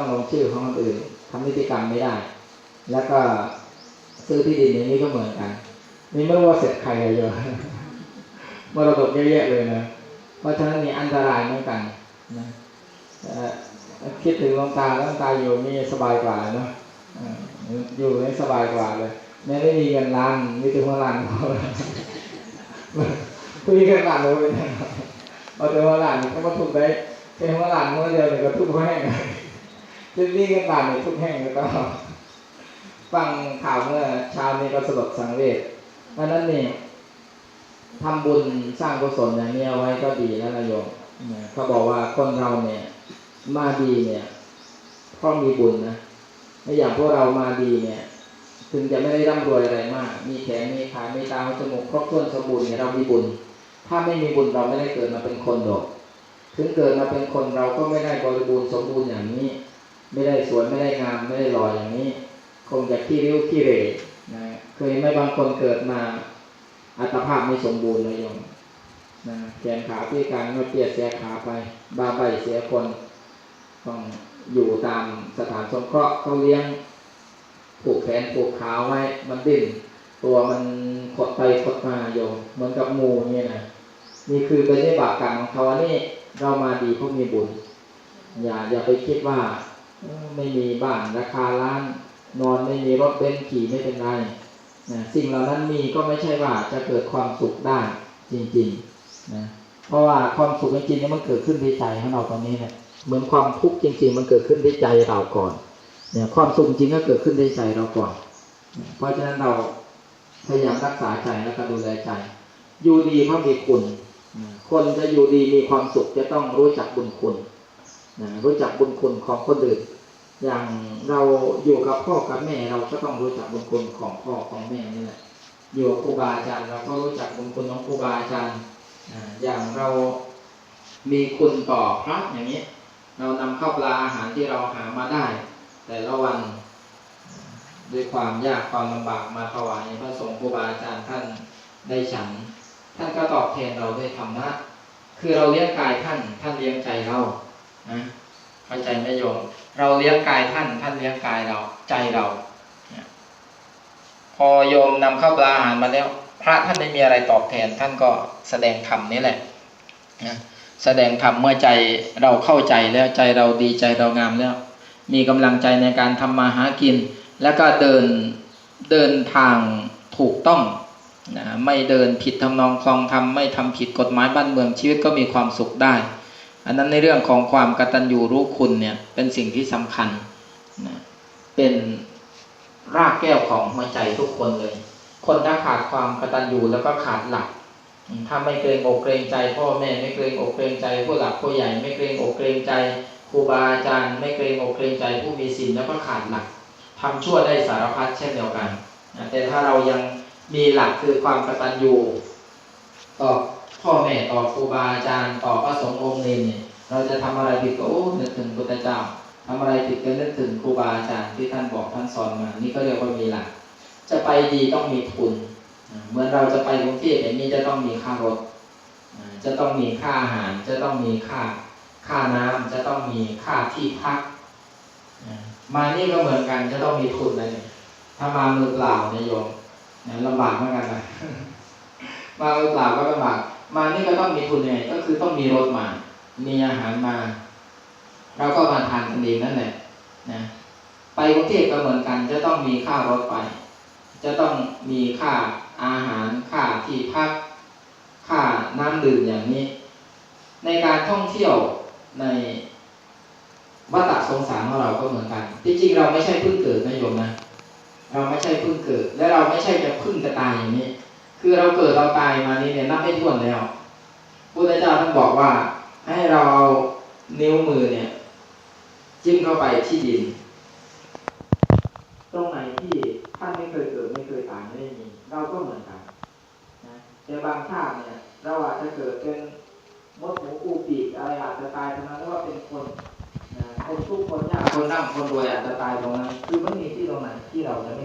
ต้องลงชื่อของคนอื่นทำนิติกรรมไม่ได้ แล้วก็ซื้อที่ดินอย่างนี้ก็เหมือนกัน นี่ไม่รู้ว่าเสร็จใครเลยเยอะมรดกเยอะแยะเลยนะ เพราะฉะนั้นมีอันตรายเหมือนกันนะคิดถึงลงตาลงตาอยู่นี่สบายกว่าเนาะอยู่นี่สบายกว่าเลยแม้ไม่มีเงินล้านมีแต่หัวล้านเขาคุยกันหลานเลยเป็นไงเอาแต่หัวล้านก็มาทุบได้แค่หัวล้านหัวเดียวเนี่ยก็ทุบแห้ง จะนี่กันหลานเนี่ยทุบแห้งแล้วก็ฟังข่าวเมื่อเช้านี้ก็สลดสังเวชเพราะฉะนั้นนี่ทำบุญสร้างกุศลอย่างนี้เอาไว้ก็ดีแล้วนะโยมเขาบอกว่าคนเราเนี่ย มาดีเนี่ยเพราะมีบุญนะไม่อย่างพวกเรามาดีเนี่ย ถึงจะไม่ได้ร่ำรวยอะไรมาก มีแขนมีขา มีตาจมูกครบถ้วนสมบูรณ์เนี่ยเรามีบุญ ถ้าไม่มีบุญเราไม่ได้เกิดมาเป็นคนหรอก ถึงเกิดมาเป็นคนเราก็ไม่ได้บริบูรณ์สมบูรณ์อย่างนี้ ไม่ได้สวยไม่ได้งามไม่ได้หล่ออย่างนี้ คงจะขี้ริ้วขี้เหร่นะเคยไม่บางคนเกิดมาอัตภาพไม่สมบูรณ์เลยโยมนะแขนขาพิการเมื่อเปียกเสียขาไป บาใบเสียคนต้องอยู่ตามสถานสงเคราะห์เขาเลี้ยงผูกแขนผูกขาไว้มันดิ้นตัวมันขดไปขดมาโยมเหมือนกับงูเนี่ยนะนี่คือเป็นวิบากกรรมของเขาอันนี้เรามาดีเพราะมีบุญอย่าอย่าไปคิดว่า ไม่มีบ้านราคาล้านนอนไม่มีรถเบนซ์ขี่ไม่เป็นไรนะสิ่งเหล่านั้นมีก็ไม่ใช่ว่าจะเกิดความสุขได้จริงๆนะเพราะว่าความสุขจริงๆนี่มันเกิดขึ้นที่ใจของเราตอนนี้เนี่ยเหมือนความทุกข์จริง ๆ มันเกิดขึ้นที่ใจเราก่อนเนี่ยความสุขจริงก็เกิดขึ้นที่ใจเราก่อน เพราะฉะนั้นเราพยายามรักษาใจแล้วก็ดูแลใจ อยู่ดีเพราะมีคุณนะคนจะอยู่ดีมีความสุขจะต้องรู้จักบุญคุณ นะรู้จักบุญคุณของคนอื่น อย่างเราอยู่กับพ่อกับแม่เราก็ต้องรู้จักบุญคุณของพ่อของแม่นี่แหละอยู่กับครูบาอาจารย์เราก็รู้จักบุญคุณของครูบาอาจารย์อ่าอย่างเรามีคุณต่อพระอย่างนี้ เรานำข้าวปลาอาหารที่เราหามาได้ แต่ละวันด้วยความยากความลำบากมาถวายพระสงฆ์ครูบาอาจารย์ท่านได้ฉัน ท่านก็ตอบแทนเราด้วยธรรมะคือเราเลี้ยงกายท่านท่านเลี้ยงใจเรา นะเข้าใจไหมโยม เราเลี้ยงกายท่าน ท่านเลี้ยงกายเราใจเราพอโยมนำข้าวปลาอาหารมาแล้ว พระท่านไม่มีอะไรตอบแทน ท่านก็แสดงธรรมนี่แหละนะแสดงธรรมเมื่อใจเราเข้าใจแล้วใจเราดีใจเรางามแล้ว มีกำลังใจในการทำมาหากิน แล้วก็เดินเดินทางถูกต้องนะไม่เดินผิดทำนองคลองธรรมไม่ทำผิดกฎหมายบ้านเมืองชีวิตก็มีความสุขได้ อันนั้นในเรื่องของความกตัญญูรู้คุณเนี่ยเป็นสิ่งที่สำคัญนะเป็นรากแก้วของหัวใจทุกคนเลย คนถ้าขาดความกตัญญูแล้วก็ขาดหลัก ถ้าไม่เกรงอกเกรงใจพ่อแม่ไม่เกรงอกเกรงใจผู้หลักผู้ใหญ่ไม่เกรงอกเกรงใจครูบาอาจารย์ ไม่เกรงอกเกรงใจผู้มีศีลแล้วก็ขาดหลักทำชั่วได้สารพัดเช่นเดียวกันนะแต่ถ้าเรายังมีหลักคือความกตัญญูต่อ พ่อแม่ต่อครูบาอาจารย์ต่อพระสงฆ์องค์เนรเนี่ยเราจะทำอะไรผิดก็โอ้นึกถึงพุทธเจ้าทำอะไรผิดก็นึกถึงครูบาอาจารย์ที่ท่านบอกท่านสอนมา นี่ก็เรียกว่ามีหลัก จะไปดีต้องมีทุน เหมือนเราจะไปกรุงเทพอย่างนี้จะต้องมีค่ารถ จะต้องมีค่าอาหาร จะต้องมีค่าค่าน้ำจะต้องมีค่าที่พักอ่ามานี่ก็เหมือนกันจะต้องมีทุนเลยเนี่ยถ้ามามือเปล่าเนี่ยโยมเนี่ยลำบากเหมือนกันนะมามือเปล่าก็ลำบาก มานี่ก็ต้องมีทุนไงก็คือต้องมีรถมา มีอาหารมาเราก็มาทานกันเองนั่นแหละนะไปกรุงเทพก็เหมือนกัน จะต้องมีค่ารถไป จะต้องมีค่าอาหารค่าที่พัก ค่าน้ำดื่มอย่างนี้ ในการท่องเที่ยวในวัฏสงสารของเราก็เหมือนกัน ที่จริงเราไม่ใช่เพิ่งเกิดนะโยมนะ เราไม่ใช่เพิ่งเกิด และเราไม่ใช่จะพิ่งจะตายอย่างนี้ คือเราเกิดเราตายมานี่เนี่ยนับไม่ถ้วนแล้วพุทธเจ้าท่านบอกว่า ให้เราเอานิ้วมือเนี่ย จิ้มเข้าไปที่ดิน ตรงไหนที่ท่านไม่เคยเกิดไม่เคยตายไม่ได้มีเราก็เหมือนกันนะแต่บางชาติเนี่ย เราอาจจะเกิดเป็นมดหมูปูปีกอะไรอาจจะตายตรงนั้นแล้วว่าเป็นคนนะคนทุกคนยากคนร่ำคนรวยอาจจะตายตรงนั้น คือไม่มีที่ตรงไหนที่เราจะไม่